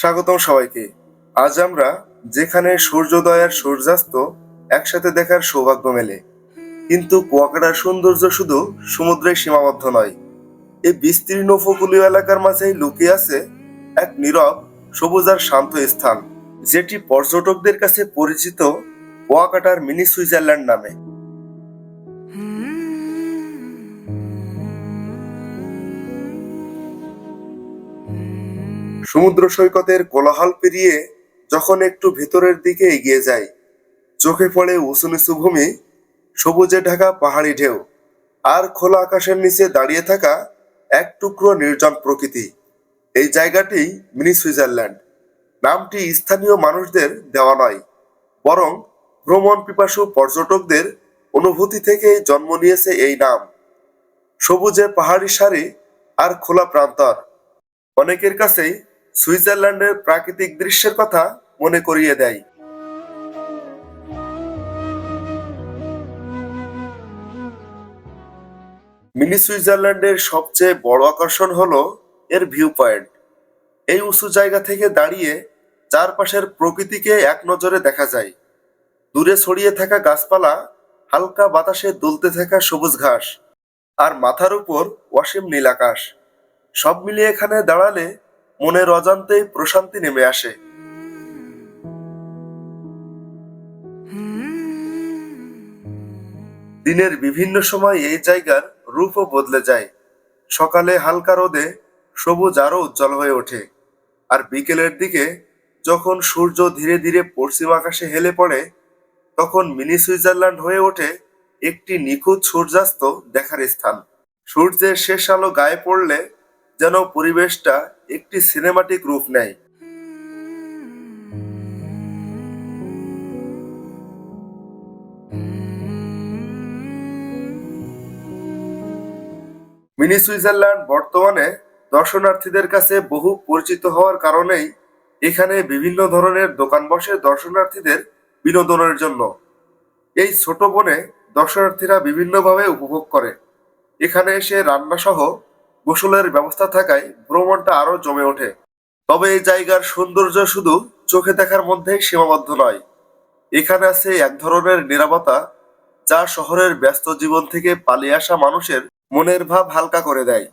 স্বাগতম সবাইকে। আজ আমরা যেখানে সূর্যোদয় আর সূর্যাস্ত একসাথে দেখার সৌভাগ্য মেলে। কিন্তু কুয়াকাটার সৌন্দর্য শুধু সমুদ্রে সীমাবদ্ধ নয়, এই বিস্তীর্ণ উপকূলীয় এলাকার মাঝেই লুকিয়ে আছে এক নীরব, সবুজ আর শান্ত স্থান, যেটি পর্যটকদের কাছে পরিচিত কুয়াকাটার মিনি সুইজারল্যান্ড নামে। সমুদ্র সৈকতের কোলাহল পেরিয়ে যখন একটু ভেতরের দিকে এগিয়ে যায় চোখে পড়ে উঁচু নিচু ভূমি, সবুজে ঢাকা পাহাড়ি ঢেউ, আর খোলা আকাশের নিচে দাঁড়িয়ে থাকা এক টুকরো নির্জন প্রকৃতি। এই জায়গাটি মিনি সুইজারল্যান্ড। নামটি স্থানীয় মানুষদের দেওয়া নয়, বরং ভ্রমণ পিপাসু পর্যটকদের অনুভূতি থেকেই জন্ম নিয়েছে এই নাম। সবুজে পাহাড়ি সারি আর খোলা প্রান্তর। অনেকের কাছেই সুইজারল্যান্ডের প্রাকৃতিক দৃশ্যের কথা মনে করিয়ে দেয়। মিনি সুইজারল্যান্ডের সবচেয়ে বড় আকর্ষণ হলো এর ভিউ পয়েন্ট। এই উঁচু জায়গা থেকে দাঁড়িয়ে চারপাশের প্রকৃতিকে এক নজরে দেখা যায়। দূরে ছড়িয়ে থাকা গাছপালা, হালকা বাতাসে দুলতে থাকা সবুজ ঘাস, আর মাথার উপর অসীম নীল আকাশ। সব মিলিয়ে এখানে দাঁড়ালে মনের অজান্তেই প্রশান্তি নেমে আসে। দিনের বিভিন্ন সময় এই জায়গার রূপও বদলে যায়। সকালে হালকা রোদে সবুজ আরও উজ্জ্বল হয়ে ওঠে। আর বিকেলের দিকে যখন সূর্য ধীরে ধীরে পশ্চিম আকাশে হেলে পড়ে, তখন মিনি সুইজারল্যান্ড হয়ে ওঠে একটি নিখুঁত সূর্যাস্ত দেখার স্থান। সূর্যের শেষ আলো গায়ে পড়লে যেন পরিবেশটা একটি সিনেমাটিক রূপ নেয়। মিনি সুইজারল্যান্ড বর্তমানে দর্শনার্থীদের কাছে বহু পরিচিত হওয়ার কারণেই এখানে বিভিন্ন ধরনের দোকান বসে দর্শনার্থীদের বিনোদনের জন্য। এই ছোট বনে দর্শনার্থীরা বিভিন্নভাবে উপভোগ করে। এখানে এসে রান্না সহ গোসলের ব্যবস্থা থাকায় ভ্রমণটা আরও জমে ওঠে। তবে এই জায়গার সৌন্দর্য শুধু চোখে দেখার মধ্যেই সীমাবদ্ধ নয়। এখানে আছে এক ধরনের নিরাপত্তা যা শহরের ব্যস্ত জীবন থেকে পালিয়ে আসা মানুষের মনের ভাব হালকা করে দেয়।